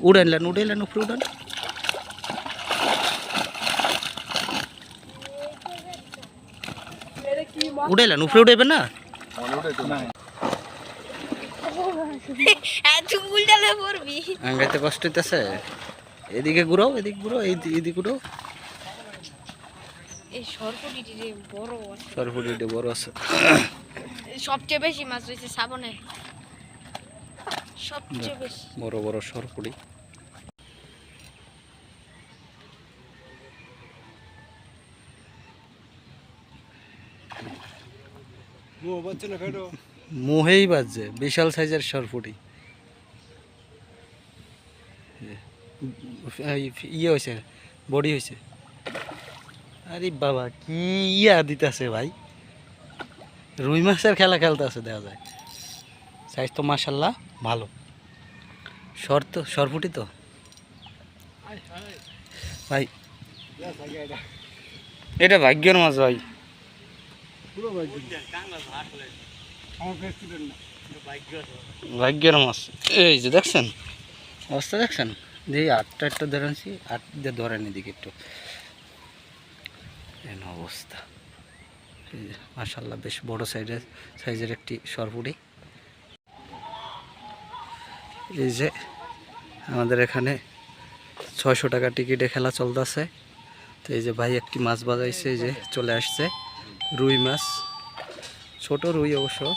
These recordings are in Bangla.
উড়াইলেন উপরে উড়ান উড়াইলেন উপরে উড়াইবেন না হ্যাঁ তুই উল্টালে পড়বি আঙ্গাইতে কষ্ট হইতেছে। এদিকে ঘুরাও এদিকে এই এদিকে ঘুরাও। এই সরপুটিটি রে বড়। আছে। সরপুরিটা বড় আছে। সবচেয়ে বেশি মাছ হয়েছে সাবনে। সবচেয়ে বেশি। বড় বড় সরপুরি মোহেই বাজছে বিশাল সাইজের সরপুরি এই ইয়ে হয়েছে বডি হয়েছে আরে বাবা কি ইয়া দিতেছে ভাই। রুই মাছের খেলা খেলতে আছে দেখা যায়। সাইজ তো মাসাল্লাহ ভালো। সর তো সরপুটি তো? ভাই। এটা ভাগ্যের মাছ ভাই। ভাগ্যের মাছ। এই যে দেখছেন? অবস্থা দেখছেন? দিয়ে আটটা একটা ধরেছি আট দিয়ে ধরেন এদিকে একটু। এন অবস্থা। যে মার্শাল্লাহ বেশ বড় সাইজের সাইজের একটি সরপুরি এই যে আমাদের এখানে ছয়শো টাকা টিকিটে খেলা চলতেছে। তো এই যে ভাই একটি মাছ বাজাইছে যে চলে আসছে। রুই মাছ, ছোট রুই অবশ্য।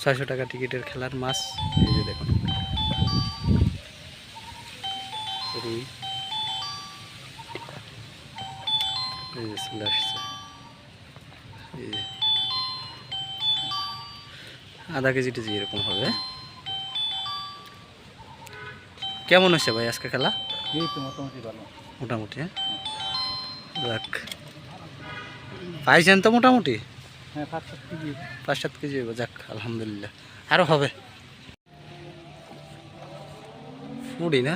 ছয়শো টাকা টিকিটের খেলার মাছ। এই যে দেখুন। রুই। যে চলে আসছে। যে। আধা কেজি টেজি এরকম হবে। কেমন হয়েছে ভাই আজকে খেলা? মোটামুটি হ্যাঁ? যাক। পাইছেন তো মোটামুটি? পাঁচ সাত কেজি যাক আলহামদুলিল্লাহ। আরও হবে। ফুডি না?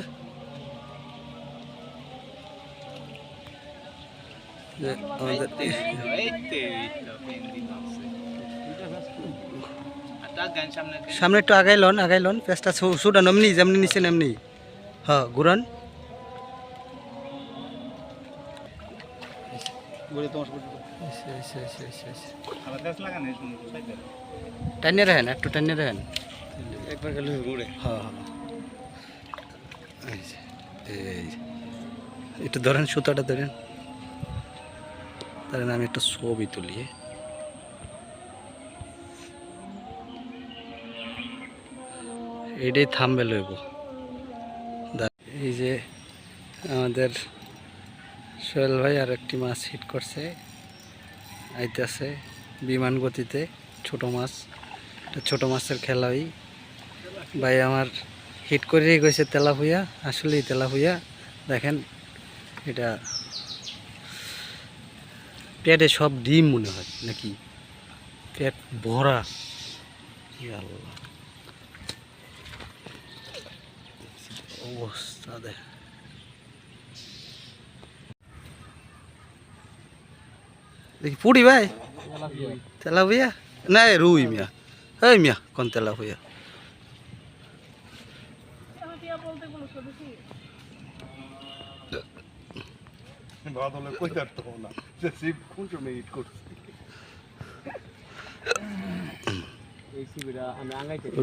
সামনে একটু আগাই লন আগাই লন। পেঁচটা সুডান এমনি যেমনি নিছেন এমনি হ্যাঁ ঘুরান। টাইনে রাখেন একটু টাইনে রাখেন। একবার গেলে ঘুরে। হ্যাঁ হ্যাঁ। একটু ধরেন সুতাটা ধরেন। ধরেন আমি একটু ছবি তুলি। এটাই থামবে লইব যে আমাদের সোহেল ভাই আর একটি মাছ হিট করছে। আইতেছে বিমান গতিতে, ছোট মাছ। এটা ছোটো মাছের খেলাই ভাই আমার হিট করেই গেছে তেলাপুয়া, আসলেই তেলাপুয়া। দেখেন, এটা পেটে সব ডিম মনে হয় নাকি? পেট ভরা। আল্লাহ অবস্থা দেখ দেখি পুরি ভাই? তেলাপুয়া? না রুই মিয়া। এই মিয়া কোন তেলাপুয়া? বাদলে কই যাচ্ছে না। যে শিব কোন সময় ইট করছে?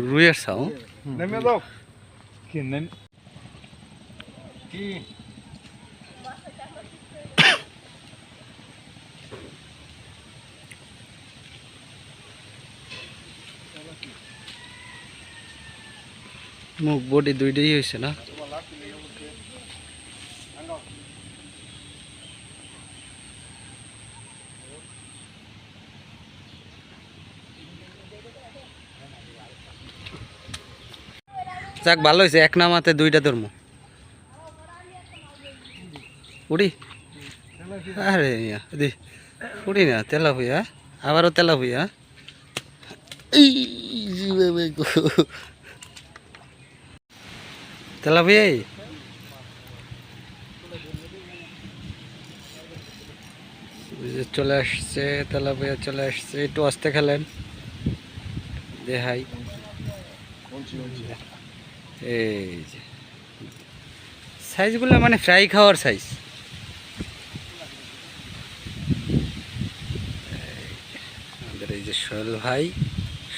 রুইয়ের সাউ নেমে দাও কি নেম কি? মুখ বডি দুইটাই হয়েছে না? যাক ভালো হয়েছে। এক নামাতে দুইটা ধর্ম। উড়ি আরে দি উড়ি না, তেলা হইয়া আবারও তেলা হইয়া এই যে বাবা গো। তেলাপিয়া চলে আসছে তেলাপিয়া চলে আসছে, একটু আসতে খেলেন। দেহাই এই যে। সাইজগুলো মানে ফ্রাই খাওয়ার সাইজ আমাদের এই যে সোহেল ভাই,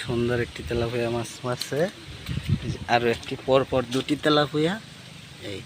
সুন্দর একটি তেলাপুয়া মাছ মারছে। আরও আরও একটি পর পর দুটি তেলাপুয়া। এই